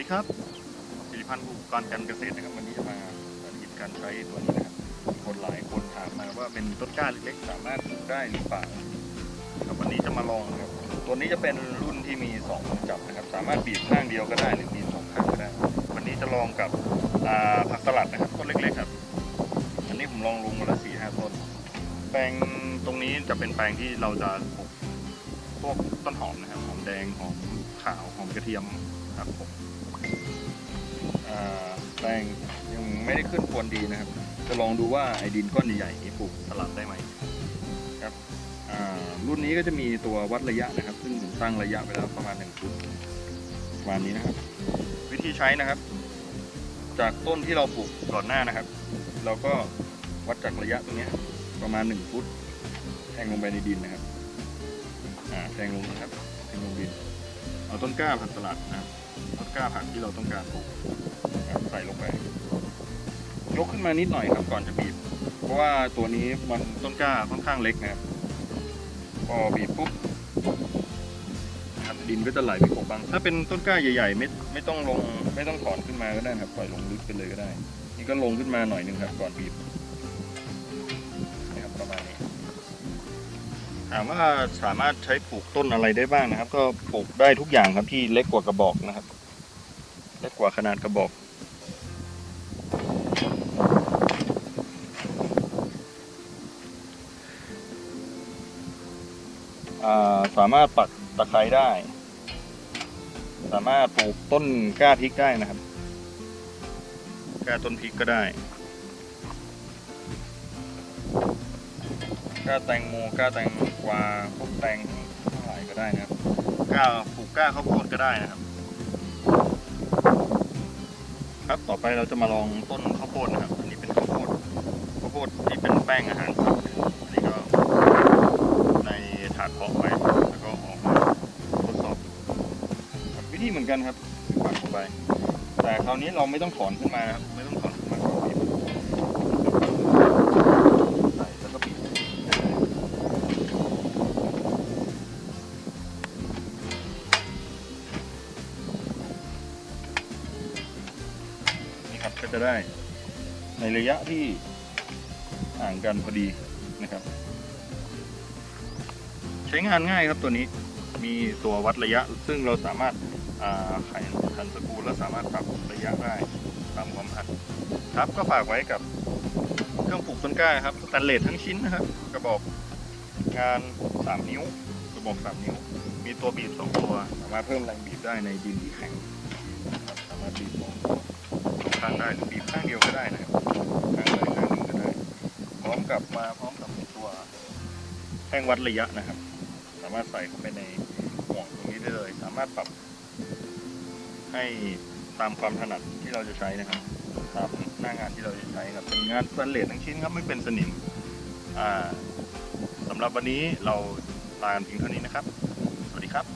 ดีครับสิริพันธ์อุปกรณ์การเกษตรนะครับวันนี้จะมาสาธิตการใช้ตัวนี้นะครับคนหลายคนถามมาว่าเป็นต้นกล้าเล็กๆสามารถปลูกได้หรือเปล่าครับวันนี้จะมาลองครับตัวนี้จะเป็นรุ่นที่มีสองมือจับนะครับ สามารถบีบข้างเดียวก็ได้หรือบีบสองข้างก็ได้ วันนี้จะลองกับผักสลัดนะครับต้นเล็กๆครับอันนี้ผมลองลงมาละสี่ห้าต้นแปลงตรงนี้จะเป็นแปลงที่เราจะปลูกพวกต้นหอมนะครับหอมแดงหอมขาวหอมกระเทียมครับผม แปลงยังไม่ได้ขึ้นพรวนดีนะครับ จะลองดูว่าไอ้ดินก้อนใหญ่ๆนี้ปลูกสลับได้ไหมครับรุ่นนี้ก็จะมีตัววัดระยะนะครับ ซึ่งผมตั้งระยะไปแล้วประมาณหนึ่งฟุตประมาณนี้นะครับ วิธีใช้นะครับ จากต้นที่เราปลูกก่อนหน้านะครับ เราก็วัดจากระยะตรงนี้ประมาณหนึ่งฟุตแทงลงไปในดินนะครับแทงลงนะครับแทงลงดิน เอาต้นกล้าผักสลัดนะครับ ต้นกล้าผักที่เราต้องการปลูกนะครับใส่ลงไป ยกขึ้นมานิดหน่อยครับก่อนจะบีบ เพราะว่าตัวนี้มันต้นกล้าค่อนข้างเล็กนะครับพอบีบปุ๊บดินก็จะไหลไปกบบัง ถ้าเป็นต้นกล้าใหญ่ๆไม่ไม่ต้องลงไม่ต้องถอนขึ้นมาก็ได้ครับปล่อยลงลึกไปเลยก็ได้ นี่ก็ลงขึ้นมาหน่อยหนึงครับก่อนบีบ ถามว่าสามารถใช้ปลูกต้นอะไรได้บ้างนะครับ ก็ปลูกได้ทุกอย่างครับที่เล็กกว่ากระบอกนะครับ เล็กกว่าขนาดกระบอกสามารถปักตะไคร้ได้ สามารถปลูกต้นกล้าพริกได้นะครับ กล้าต้นพริกก็ได้ กล้าแตงโมกล้าแตงกวาพวกแตงทั้งหลายก็ได้นะครับกล้าปลูกกล้าข้าวโพดก็ได้นะครับ ครับต่อไปเราจะมาลองต้นข้าวโพดนะครับอันนี้เป็นข้าวโพดข้าวโพดที่เป็นแป้งอาหารสัตว์นะครับอันนี้ก็ในถาดเพาะไว้แล้วก็ออกมาทดสอบดูครับวิธีเหมือนกันครับปักลงไป แต่คราวนี้เราไม่ต้องถอนขึ้นมานะครับ ครับ ก็จะได้ในระยะที่ห่างกันพอดีนะครับ ใช้งานง่ายครับตัวนี้มีตัววัดระยะ ซึ่งเราสามารถไขขันสกรูแล้วสามารถปรับระยะได้ตามความอัดครับก็ฝากไว้กับเครื่องปลูกต้นกล้าครับสแตนเลสทั้งชิ้นนะครับกระบอกงาน 3 นิ้วกระบอก 3 นิ้ว มีตัวบีบ 2 ตัว สามารถเพิ่มแรงบีบได้ในดินที่แข็ง หรือบีบข้างเดียวก็ได้นะครับข้างใดข้างหนึ่งก็ได้ พร้อมกับมาพร้อมกับตัวแท่งวัดระยะนะครับ สามารถใส่เข้าไปในห่วงตรงนี้ได้เลย สามารถปรับ ให้ตามความถนัดที่เราจะใช้นะครับตามหน้างานที่เราจะใช้ครับเป็นงานสแตนเลสทั้งชิ้นครับไม่เป็นสนิมอ่าสำหรับวันนี้เราลากันเพียงเท่านี้นะครับ สวัสดีครับ